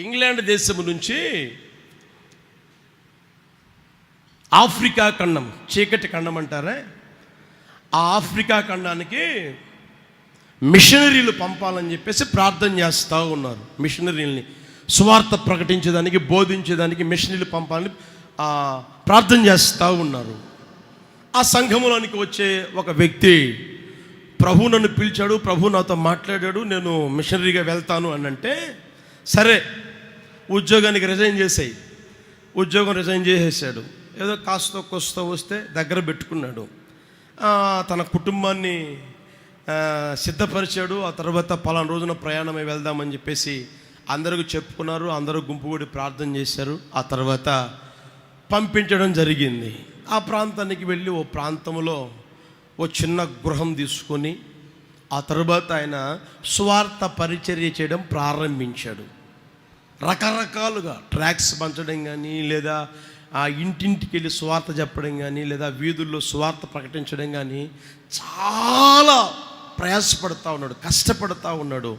England దేశం నుంచి Africa ఖండం చీకటి ఖండం అంటారే? ఆ ఆఫ్రికా ఖండానికి మిషనరీలు పంపాలని చెప్పేసి ప్రార్థన చేస్తూ ఉన్నారు. మిషనరీలని సువార్త ప్రకటించేదానికి బోధించేదానికి మిషనరీలు పంపాలని ప్రార్థన చేస్తూ ఉన్నారు. ఆ సంఘములోనికి వచ్చే ఒక వ్యక్తి ప్రభు నన్ను పిలిచాడు ప్రభు నాతో మాట్లాడాడు నేను మిషనరీగా వెళ్తాను అని అంటే సరే ఉద్యోగానికి రిజైన్ చేసాయి. ఉద్యోగం రిజైన్ చేసేసాడు. ఏదో కాస్త కొస్త వస్తే దగ్గర పెట్టుకున్నాడు. తన కుటుంబాన్ని సిద్ధపరిచాడు. ఆ తర్వాత పలానా రోజున ప్రయాణమై వెళ్దామని చెప్పేసి అందరికి చెప్పుకున్నారు. అందరూ గుంపుగూడి ప్రార్థన చేశారు. ఆ తర్వాత పంపించడం జరిగింది. ఆ ప్రాంతానికి వెళ్ళి ఓ ప్రాంతంలో ఓ చిన్న గృహం తీసుకొని ఆ తర్వాత ఆయన స్వార్థ పరిచర్య చేయడం ప్రారంభించాడు. రకరకాలుగా ట్రాక్స్ పంచడం కానీ లేదా ఆ ఇంటింటికి వెళ్ళి స్వార్థ చెప్పడం కానీ లేదా వీధుల్లో స్వార్థ ప్రకటించడం కానీ చాలా ప్రయాసపడతా ఉన్నాడు కష్టపడతా ఉన్నాడు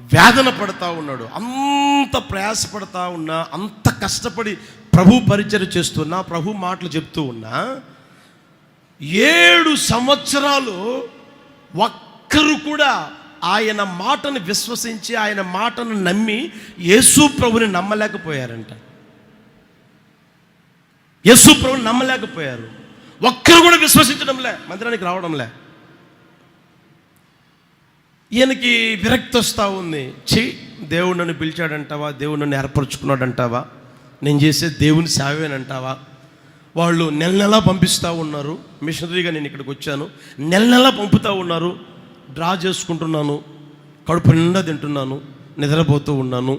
వేదన పడతా ఉన్నాడు. అంత ప్రయాసపడతా ఉన్నా అంత కష్టపడి ప్రభు పరిచయం చేస్తున్నా ప్రభు మాటలు చెప్తూ ఉన్నా ఏడు సంవత్సరాలు ఒక్కరు కూడా ఆయన మాటను విశ్వసించి ఆయన మాటను నమ్మి యేసు ప్రభుని నమ్మలేకపోయారంట. యేసు ప్రభుని నమ్మలేకపోయారు. ఒక్కరు కూడా విశ్వసించడంలే మందిరానికి రావడంలే. ఈయనకి విరక్తి వస్తూ ఉంది. చి దేవుడు నన్ను పిలిచాడంటావా? దేవుడు నన్ను ఏర్పరచుకున్నాడంటావా? నేను చేసే దేవుని సేవేనంటావా వాళ్ళు నెల నెలా పంపిస్తూ ఉన్నారు. మిషనరీగా నేను ఇక్కడికి వచ్చాను. నెల నెలా పంపుతూ ఉన్నారు. డ్రా చేసుకుంటున్నాను కడుపు నిండా తింటున్నాను నిద్రపోతూ ఉన్నాను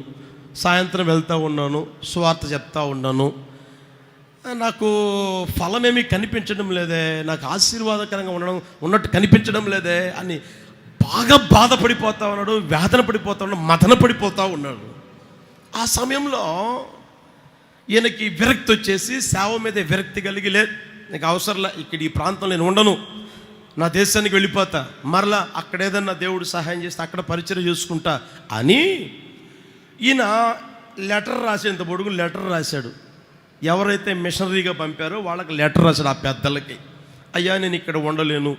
సాయంత్రం వెళ్తూ ఉన్నాను స్వార్థ చెప్తా ఉన్నాను. నాకు ఫలమేమీ కనిపించడం లేదే నాకు ఆశీర్వాదకరంగా ఉండడం ఉన్నట్టు కనిపించడం లేదే అని బాగా బాధపడిపోతా ఉన్నాడు వేదన పడిపోతా ఉన్నాడు మదన పడిపోతూ ఉన్నాడు. ఆ సమయంలో ఈయనకి విరక్తి వచ్చేసి సేవ మీద విరక్తి కలిగి లేదు నీకు అవసరంలే ఇక్కడ ఈ ప్రాంతంలో నేను ఉండను. నా దేశానికి వెళ్ళిపోతా. మరలా అక్కడ ఏదన్నా దేవుడు సహాయం చేస్తే అక్కడ పరిచయం చేసుకుంటా అని ఈయన లెటర్ రాసేంత పొడుగు లెటర్ రాశాడు. ఎవరైతే మిషనరీగా పంపారో వాళ్ళకి లెటర్ రాశాడు ఆ పెద్దలకి. అయ్యా నేను ఇక్కడ ఉండలేను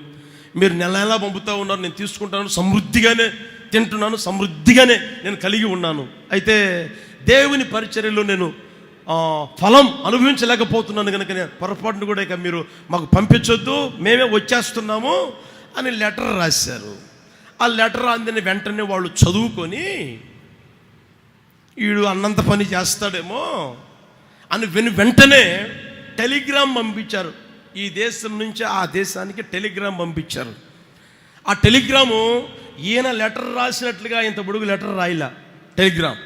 మీరు నెల నెలా పంపుతూ ఉన్నారు. నేను తీసుకుంటాను. సమృద్ధిగానే తింటున్నాను. సమృద్ధిగానే నేను కలిగి ఉన్నాను. అయితే దేవుని పరిచర్యలో నేను ఫలం అనుభవించలేకపోతున్నాను కనుక నేను పొరపాటును కూడా ఇక మీరు మాకు పంపించొద్దు మేమే వచ్చేస్తున్నాము అని లెటర్ రాశారు. ఆ లెటర్ అందిన వెంటనే వాళ్ళు చదువుకొని వీడు అన్నంత పని చేస్తాడేమో అని విని వెంటనే టెలిగ్రామ్ పంపించారు. ఈ దేశం నుంచి ఆ దేశానికి టెలిగ్రామ్ పంపించారు. ఆ టెలిగ్రాము ఈయన లెటర్ రాసినట్లుగా ఇంత పొడుగు లెటర్ రాయిలా టెలిగ్రామ్.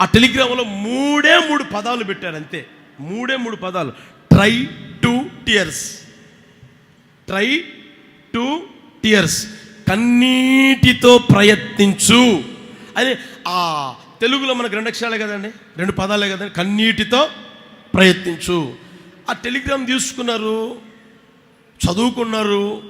ఆ టెలిగ్రామ్లో మూడే మూడు పదాలు పెట్టారు అంతే. మూడే మూడు పదాలు. Try to tears try to tears కన్నీటితో ప్రయత్నించు. అదే ఆ తెలుగులో మనకు రెండు అక్షరాలే కదండి? రెండు పదాలే కదండి? కన్నీటితో ప్రయత్నించు. ఆ టెలిగ్రామ్ తీసుకున్నారు చదువుకున్నారు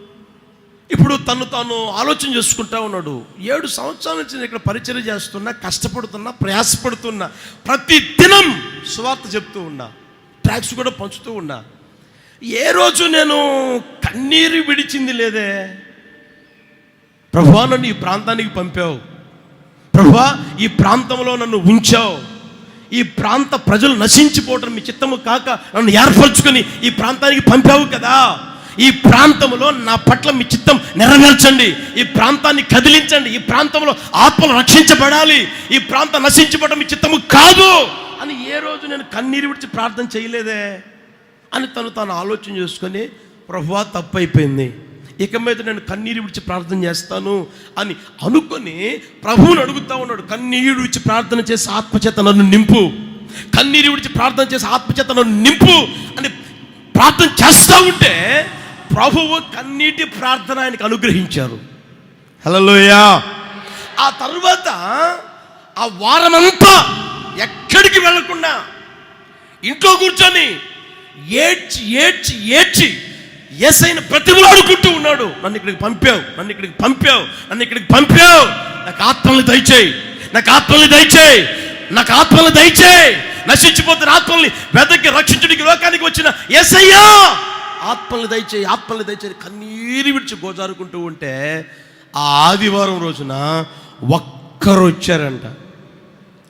ఇప్పుడు తను తాను ఆలోచన చేసుకుంటా ఉన్నాడు. ఏడు సంవత్సరాల నుంచి నేను ఇక్కడ పరిచయం చేస్తున్నా కష్టపడుతున్నా ప్రయాసపడుతున్నా. ప్రతి దినం సువార్త చెప్తూ ఉన్నా ట్రాక్స్ కూడా పంచుతూ ఉన్నా. ఏ రోజు నేను కన్నీరు విడిచింది లేదే? ప్రభా నన్ను ఈ ప్రాంతానికి పంపావు. ప్రభా ఈ ప్రాంతంలో నన్ను ఉంచావు. ఈ ప్రాంత ప్రజలు నశించిపోవటం మీ చిత్తము కాక నన్ను ఏర్పరచుకొని ఈ ప్రాంతానికి పంపావు కదా? ఈ ప్రాంతంలో నా పట్ల మీ చిత్తం నెరవేర్చండి. ఈ ప్రాంతాన్ని కదిలించండి. ఈ ప్రాంతంలో ఆత్మలు రక్షించబడాలి. ఈ ప్రాంతం నశించబడడం మీ చిత్తము కాదు అని ఏ రోజు నేను కన్నీరు విడిచి ప్రార్థన చేయలేదే అని తను తాను ఆలోచన చేసుకొని ప్రభువా తప్పైపోయింది. ఇక మీద నేను కన్నీరు విడిచి ప్రార్థన చేస్తాను అని అనుకొని ప్రభువుని అడుగుతా ఉన్నాడు. కన్నీరు విడిచి ప్రార్థన చేసి ఆత్మచేత నన్ను నింపు. కన్నీరు విడిచి ప్రార్థన చేసి ఆత్మచేత నన్ను నింపు అని ప్రార్థన చేస్తూ ఉంటే ప్రభువు కన్నీటి ప్రార్థన ఆయనకు అనుగ్రహించారు. హలోయా ఆ తరువాత ఆ వారమంతా ఎక్కడికి వెళ్ళకుండా ఇంట్లో కూర్చొని ఏడ్చి ఏడ్చి ఏడ్చి ఎస్ఐని ప్రతిమలాడుకుంటూ ఉన్నాడు. నన్ను ఇక్కడికి పంపావు నన్ను ఇక్కడికి పంపావు నన్ను ఇక్కడికి పంపావు. నాకు ఆత్మల్ని దయచేయి నాకు ఆత్మల్ని దయచేయి నాకు ఆత్మల్ని దయచేయి. నశించిపోతున్న ఆత్మల్ని వెదకి రక్షించుడికి లోకానికి వచ్చిన ఎస్ఐయా ఆత్మలు దయచేయి ఆత్మలు దయచేయి కన్నీరు విడిచి గోజారుకుంటూ ఉంటే ఆ ఆదివారం రోజున ఒక్కరు వచ్చారంట.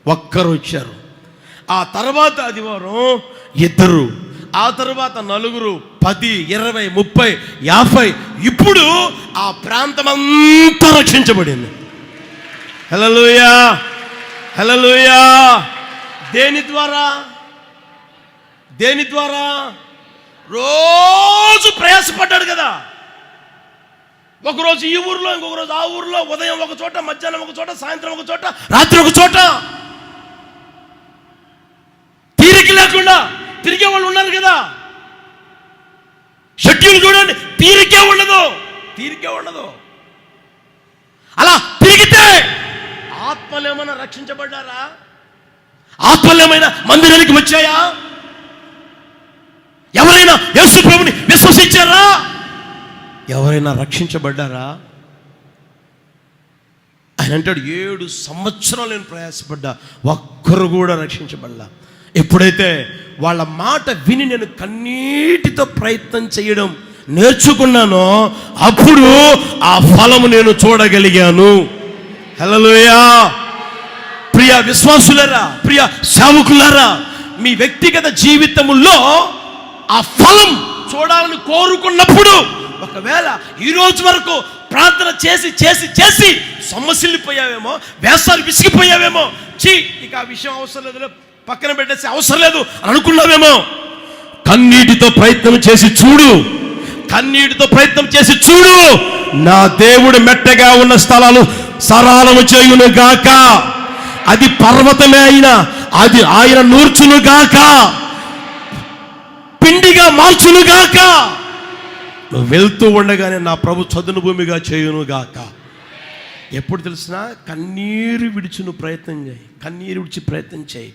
ఒక్కరు వచ్చారు. ఆ తర్వాత ఆదివారం ఇద్దరు ఆ తర్వాత నలుగురు పది ఇరవై ముప్పై యాభై ఇప్పుడు ఆ ప్రాంతం అంతా రక్షించబడింది. హలలుయా హలలుయా దేని ద్వారా? దేని ద్వారా? రోజు ప్రయాసపడ్డాడు కదా. ఒకరోజు ఈ ఊర్లో ఇంకొక రోజు ఆ ఊర్లో ఉదయం ఒక చోట మధ్యాహ్నం ఒక చోట సాయంత్రం ఒక చోట రాత్రి ఒక చోట. తీరిక లేకుండా తిరిగే వాళ్ళు ఉన్నారు కదా. షెడ్యూల్ చూడండి తీరికే ఉండదు. తీరికే ఉండదు. అలా తిరిగితే ఆత్మలు ఏమైనా రక్షించబడ్డారా? ఆత్మలు ఏమైనా మందిరానికి వచ్చాయా? ఎవరైనా యేసు ప్రభుని విశ్వసించారా? ఎవరైనా రక్షించబడ్డారా? ఆయన అంటాడు ఏడు సంవత్సరాలు నేను ప్రయాసపడ్డా ఒక్కరు కూడా రక్షించబడ్డా ఎప్పుడైతే వాళ్ళ మాట విని నేను కన్నీటితో ప్రయత్నం చేయడం నేర్చుకున్నానో అప్పుడు ఆ ఫలము నేను చూడగలిగాను. హలోయా ప్రియ విశ్వాసులరా ప్రియ సేవకులరా మీ వ్యక్తిగత జీవితములో ఆ ఫలం చూడాలని కోరుకున్నప్పుడు ఒకవేళ ఈ రోజు వరకు ప్రార్థన చేసి చేసి చేసి సొమ్మసిల్లిపోయావేమో వేసాలు విసిగిపోయావేమో చీ ఇక ఆ విషయం అవసరం లేదు పక్కన పెట్టేసి అవసరం లేదు అని అనుకున్నావేమో. కన్నీటితో ప్రయత్నం చేసి చూడు కన్నీటితో ప్రయత్నం చేసి చూడు నా దేవుడు మెట్టగా ఉన్న స్థలాలు సరాలము చేయును గాక. అది పర్వతమే అయినా అది ఆయన నూర్చును గాక. మార్చునుగాక. మార్చును గాక నువ్వు వెళ్తూ ఉండగానే నా ప్రభు చదును భూమిగా చేయునుగాక. ఎప్పుడు తెలిసినా కన్నీరు విడిచి నువ్వు ప్రయత్నం చేయి. కన్నీరు విడిచి ప్రయత్నం చేయి.